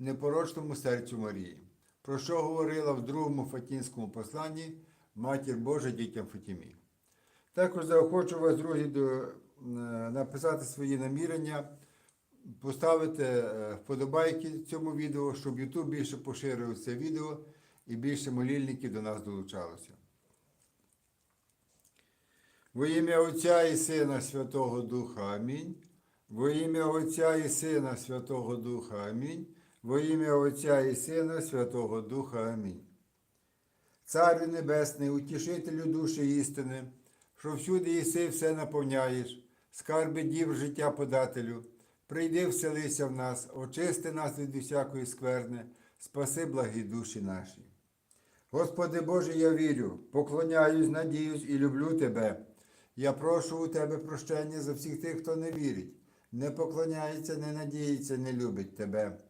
непорочному серцю Марії, про що говорила в другому Фатінському посланні Матір Божа дітям Фатімі. Також заохочу вас, друзі, до, е, написати свої намірення, поставити е, вподобайки цьому відео, щоб YouTube більше поширив це відео і більше молільників до нас долучалося. Во ім'я Отця і Сина Святого Духа Амінь. Во ім'я Отця і Сина Святого Духа Амінь. Во ім'я Отця і Сина Святого Духа Амінь. Царю Небесний, утішителю душі істини, що всюди єси все наповняєш, скарби дів життя подателю, прийди вселися в нас, очисти нас від усякої скверни, спаси благі душі наші. Господи Боже, я вірю, поклоняюсь, надіюсь і люблю Тебе. Я прошу у Тебе прощення за всіх тих, хто не вірить, не поклоняється, не надіється, не любить Тебе.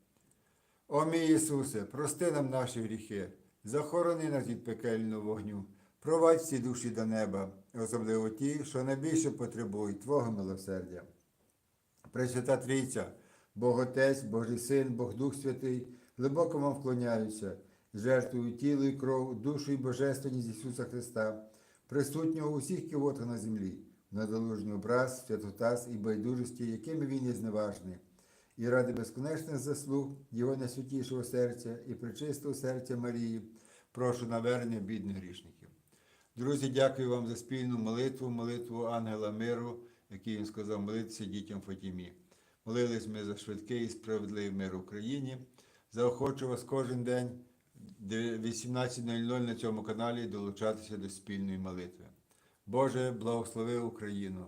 О мій Ісусе, прости нам наші гріхи, захорони нас від пекельного вогню, провадь всі душі до неба, особливо ті, що найбільше потребують Твого милосердя. Пресвята Трійця, Бог Отець, Божий Син, Бог Дух Святий, глибоко вам вклоняюся, жертвую тіло і кров, душу і божественність Ісуса Христа, присутнього у всіх кивотах на землі, надолужний образ, святотаз і байдужості, якими він є зневажний, і ради безконечних заслуг Його найсвятішого серця і причистого серця Марії, прошу навернення бідних грішників. Друзі, дякую вам за спільну молитву, молитву ангела миру, який він сказав молитися дітям Фатімі. Молились ми за швидкий і справедливий мир в Україні. Заохочу вас кожен день в 18.00 на цьому каналі долучатися до спільної молитви. Боже, благослови Україну!